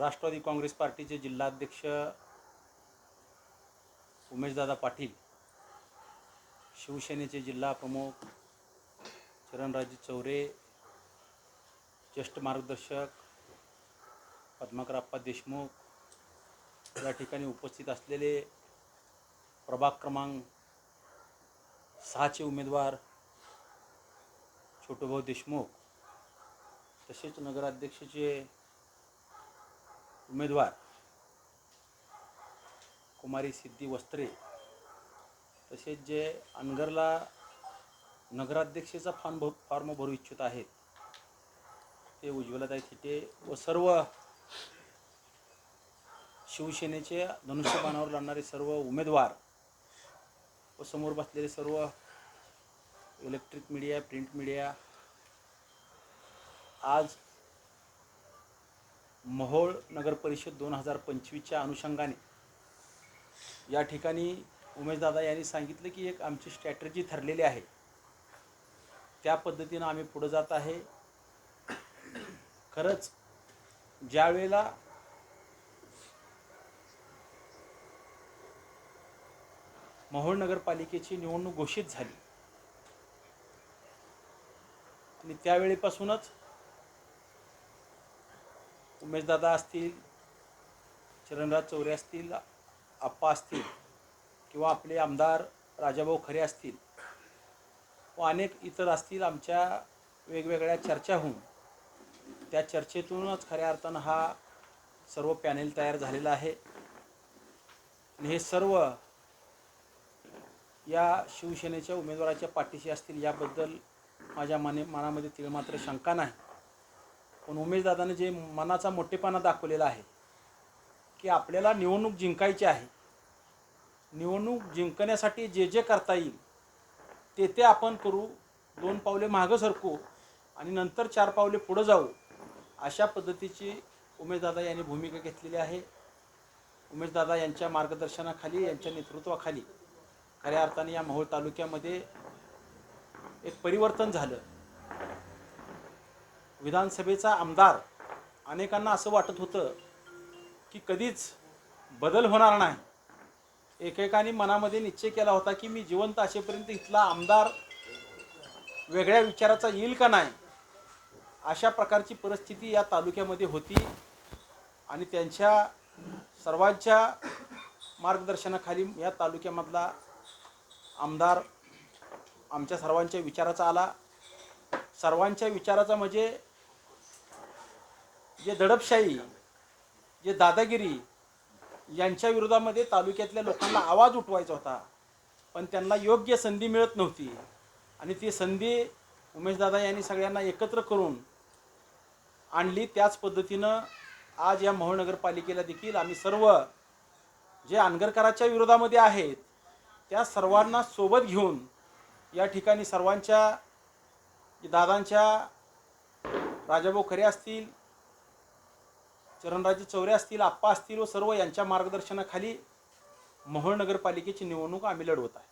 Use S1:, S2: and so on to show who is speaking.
S1: राष्ट्रवादी काँग्रेस पार्टीचे जिल्हाध्यक्ष उमेशदादा पाटील शिवसेनेचे जिल्हा प्रमुख चरणराजे चौरे ज्येष्ठ मार्गदर्शक पद्माकराप्पा देशमुख या ठिकाणी उपस्थित असलेले प्रभाग क्रमांक सहाचे उमेदवार छोटूभाऊ देशमुख तसेच नगराध्यक्षाचे उमेदवार. कुमारी सिद्धी वस्त्रे. तसेच जे अनगरला नगराध्यक्षेचा फॉर्म भ फॉर्म भरू इच्छित आहेत. ते उज्ज्वलाताई थिटे व सर्व शिवसेनेचे धनुष्यबाणावर लढणारे सर्व उमेदवार व समोर बसलेले सर्व इलेक्ट्रिक मीडिया प्रिंट मीडिया आज मोहोळ नगर परिषद दोन हजार पंचवीसच्या अनुषंगाने. या ठिकाणी उमेशदादा यांनी सांगितलं की एक आमची स्ट्रॅटर्जी ठरलेली आहे. त्या पद्धतीनं आम्ही पुढं जात आहे. खरंच ज्या वेळेला नगरपालिकेची निवडणूक घोषित झाली आणि त्यावेळेपासूनच उमेशदादा असतील चरणराज चौरे असतील आप्पा असतील किंवा आपले आमदार राजाभाऊ खरे असतील व अनेक इतर असतील आमच्या वेगवेगळ्या चर्चा होऊन त्या चर्चेतूनच खऱ्या अर्थानं हा सर्व पॅनेल तयार झालेला आहे. आणि हे सर्व या शिवसेनेच्या उमेदवाराच्या पाठीशी असतील याबद्दल माझ्या मने मनामध्ये तिळमात्र शंका नाही. पण उमेशदादानं जे मनाचा मोठेपणा दाखवलेला आहे की आपल्याला निवडणूक जिंकायची आहे निवडणूक जिंकण्यासाठी जे जे करता येईल ते ते आपण करू दोन पावले मागं सरकू आणि नंतर चार पावले पुढं जाऊ अशा पद्धतीची उमेशदादा यांनी भूमिका घेतलेली आहे. उमेशदादा यांच्या मार्गदर्शनाखाली यांच्या नेतृत्वाखाली खऱ्या अर्थाने या महोळ तालुक्यामध्ये एक परिवर्तन झालं. विधानसभेचा आमदार अनेकांना असं वाटत होतं की कधीच बदल होणार नाही. एकेकाने मनामध्ये निश्चय केला होता की मी जिवंत असेपर्यंत इथला आमदार वेगळ्या विचाराचा येईल का नाही? अशा प्रकारची परिस्थिती या तालुक्यामध्ये होती आणि त्यांच्या सर्वांच्या मार्गदर्शनाखाली या तालुक्यामधला आमदार आमच्या सर्वांच्या विचाराचा आला. सर्वांच्या विचाराचा म्हणजे जे दडपशाही जे दादागिरी यांच्या विरोधामध्ये तालुक्यातल्या लोकांना आवाज उठवायचा होता. पण त्यांना योग्य संधी मिळत नव्हती. आणि ती संधी उमेशदादा यांनी सगळ्यांना एकत्र करून आणली. त्याच पद्धतीनं आज या महानगरपालिकेला देखील आम्ही सर्व जे अनगरकराच्या विरोधामध्ये आहेत त्या सर्वांना सोबत घेऊन या ठिकाणी सर्वांच्या दादांच्या राजाभाऊ खरे असतील चरणराजे चौरे असतील आप्पा असतील व सर्व यांच्या मार्गदर्शनाखाली मोहोळ नगरपालिकेची निवडणूक आम्ही लढवत आहे.